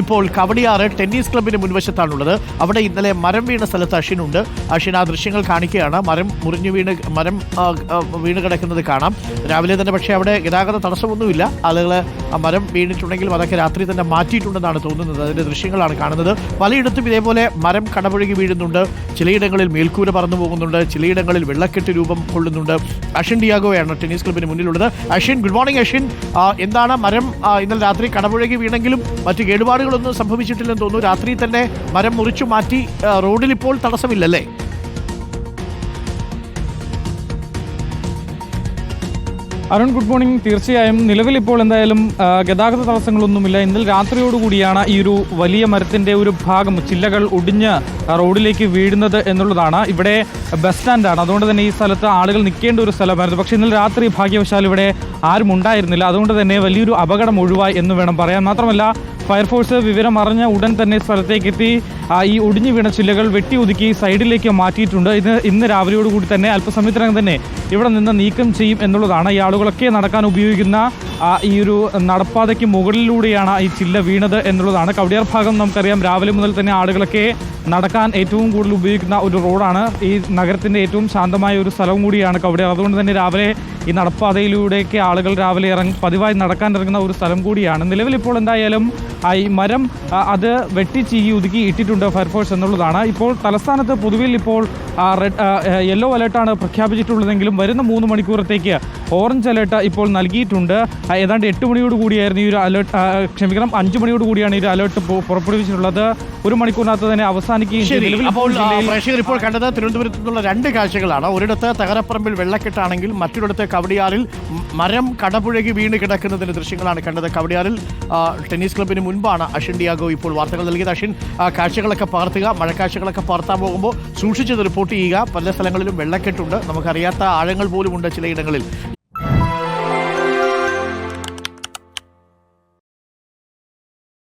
ഇപ്പോൾ കവടിയാറ് ടെന്നീസ് ക്ലബിന്റെ മുൻവശത്താണുള്ളത്. അവിടെ ഇന്നലെ മരം വീണ സ്ഥലത്ത് അഷിനുണ്ട് അഷിൻ ആ ദൃശ്യങ്ങൾ കാണിക്കുകയാണ്. മരം മുറിഞ്ഞു വീണ് മരം വീണ് കിടക്കുന്നത് കാണാം. രാവിലെ തന്നെ പക്ഷേ അവിടെ ഗതാഗത തടസ്സമൊന്നുമില്ല. ആളുകൾ മരം വീണിട്ടുണ്ടെങ്കിലും അതൊക്കെ രാത്രി തന്നെ മാറ്റിയിട്ടുണ്ടെന്നാണ് തോന്നുന്നത്. അതിന്റെ ദൃശ്യങ്ങളാണ് കാണുന്നത്. പലയിടത്തും ഇതേപോലെ മരം കടപുഴകി വീഴുന്നുണ്ട്. ചിലയിടങ്ങളിൽ മേൽക്കൂര പറന്നു പോകുന്നുണ്ട്. ചിലയിടങ്ങളിൽ വെള്ളക്കെട്ട് രൂപം കൊള്ളുന്നുണ്ട്. അഷിൻ ഡിയാഗോയാണ് ടെന്നീസ് ക്ലബിന് മുന്നിലുള്ളത്. അഷിൻ ഗുഡ് മോർണിംഗ് അഷിൻ എന്താണ് മരം ഇന്നലെ രാത്രി കടപുഴകി വീണെങ്കിലും മറ്റ് കേടുപാടുകളൊന്നും സംഭവിച്ചിട്ടില്ലെന്ന് തോന്നുന്നു. രാത്രി തന്നെ മരം മുറിച്ചു മാറ്റി റോഡിൽ ഇപ്പോൾ തടസ്സമില്ലല്ലേ? Arun good morning. തീർച്ചയായും നിലവിൽ ഇപ്പോൾ എന്തായാലും ഗതാഗത തടസ്സങ്ങളൊന്നുമില്ല. ഇന്നലെ രാത്രിയോടുകൂടിയാണ് ഈ ഒരു വലിയ മരത്തിന്റെ ഒരു ഭാഗം ചില്ലകൾ ഒടിഞ്ഞ് റോഡിലേക്ക് വീഴുന്നത് എന്നുള്ളതാണ്. ഇവിടെ ബസ് സ്റ്റാൻഡാണ്. അതുകൊണ്ട് തന്നെ ഈ സ്ഥലത്ത് ആളുകൾ നിൽക്കേണ്ട ഒരു സ്ഥലമായിരുന്നു. പക്ഷേ ഇന്നലെ രാത്രി ഭാഗ്യവശാൽ ഇവിടെ ആരും ഉണ്ടായിരുന്നില്ല. അതുകൊണ്ട് തന്നെ വലിയൊരു അപകടം ഒഴിവായി എന്ന് വേണം പറയാൻ. മാത്രമല്ല ഫയർഫോഴ്സ് വിവരം അറിഞ്ഞ ഉടൻ തന്നെ സ്ഥലത്തേക്ക് എത്തി. ഈ ഒടിഞ്ഞു വീണ ചില്ലകൾ വെട്ടി ഒതുക്കി സൈഡിലേക്ക് മാറ്റിയിട്ടുണ്ട്. ഇത് ഇന്ന് രാവിലെയോടുകൂടി തന്നെ അല്പസമയത്തിനകം തന്നെ ഇവിടെ നിന്ന് നീക്കം ചെയ്യും എന്നുള്ളതാണ്. ഈ ആളുകളൊക്കെ നടക്കാൻ ഉപയോഗിക്കുന്ന ഈ ഒരു നടപ്പാതയ്ക്ക് മുകളിലൂടെയാണ് ഈ ചില്ല വീണത് എന്നുള്ളതാണ്. കവടിയാർ ഭാഗം നമുക്കറിയാം രാവിലെ മുതൽ തന്നെ ആളുകളൊക്കെ നടക്കാൻ ഏറ്റവും കൂടുതൽ ഉപയോഗിക്കുന്ന ഒരു റോഡാണ്. ഈ നഗരത്തിന്റെ ഏറ്റവും ശാന്തമായ ഒരു സ്ഥലവും കൂടിയാണ് കവടിയാർ. അതുകൊണ്ട് തന്നെ രാവിലെ ഈ നടപ്പാതയിലൂടെയൊക്കെ ആളുകൾ രാവിലെ ഇറങ്ങി പതിവായി നടക്കാൻ ഇറങ്ങുന്ന ഒരു സ്ഥലം കൂടിയാണ്. നിലവിൽ ഇപ്പോൾ എന്തായാലും ഈ മരം അത് വെട്ടി ചീകി ഒതുക്കി ഇട്ടിട്ടുണ്ട് ഫയർഫോഴ്സ് എന്നുള്ളതാണ്. ഇപ്പോൾ തലസ്ഥാനത്ത് പൊതുവിൽ ഇപ്പോൾ റെഡ് യെല്ലോ അലേർട്ടാണ് പ്രഖ്യാപിച്ചിട്ടുള്ളതെങ്കിലും വരുന്ന മൂന്ന് മണിക്കൂറത്തേക്ക് ഓറഞ്ച് അലേർട്ട് ഇപ്പോൾ നൽകിയിട്ടുണ്ട്. ഏതാണ്ട് എട്ട് മണിയോട് കൂടിയായിരുന്നു ഈ ഒരു അലേർട്ട് ക്ഷമിക്കണം അഞ്ച് മണിയോട് കൂടിയാണ് ഈ ഒരു അലേർട്ട് പുറപ്പെടുവിച്ചിട്ടുള്ളത്. ഒരു മണിക്കൂറിനകത്ത് തന്നെ അവസാനിക്കുകയും. അപ്പോൾ ഇപ്പോൾ പ്രേക്ഷകർ ഇപ്പോൾ കണ്ടത് തിരുവനന്തപുരത്ത് നിന്നുള്ള രണ്ട് കാഴ്ചകളാണ്. ഒരിടത്ത് തകരപ്പറമ്പിൽ വെള്ളക്കെട്ടാണെങ്കിൽ മറ്റൊരിടത്ത് കവടിയാറിൽ മരം കടപുഴകി വീണ് കിടക്കുന്നതിന്റെ ദൃശ്യങ്ങളാണ് കണ്ടത്. കവടിയാറിൽ ടെന്നീസ് ക്ലബിന് മുൻപാണ് അഷിൻ ഡിയാഗോ ഇപ്പോൾ വാർത്തകൾ നൽകിയത്. അഷിൻ ആ, കാഴ്ചകളൊക്കെ പകർത്തുക മഴക്കാഴ്ചകളൊക്കെ പകർത്താൻ പോകുമ്പോൾ സൂക്ഷിച്ചത് റിപ്പോർട്ട് ചെയ്യുക. പല സ്ഥലങ്ങളിലും വെള്ളക്കെട്ടുണ്ട്. നമുക്കറിയാത്ത ആഴങ്ങൾ പോലും ഉണ്ട് ചിലയിടങ്ങളിൽ.